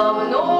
давно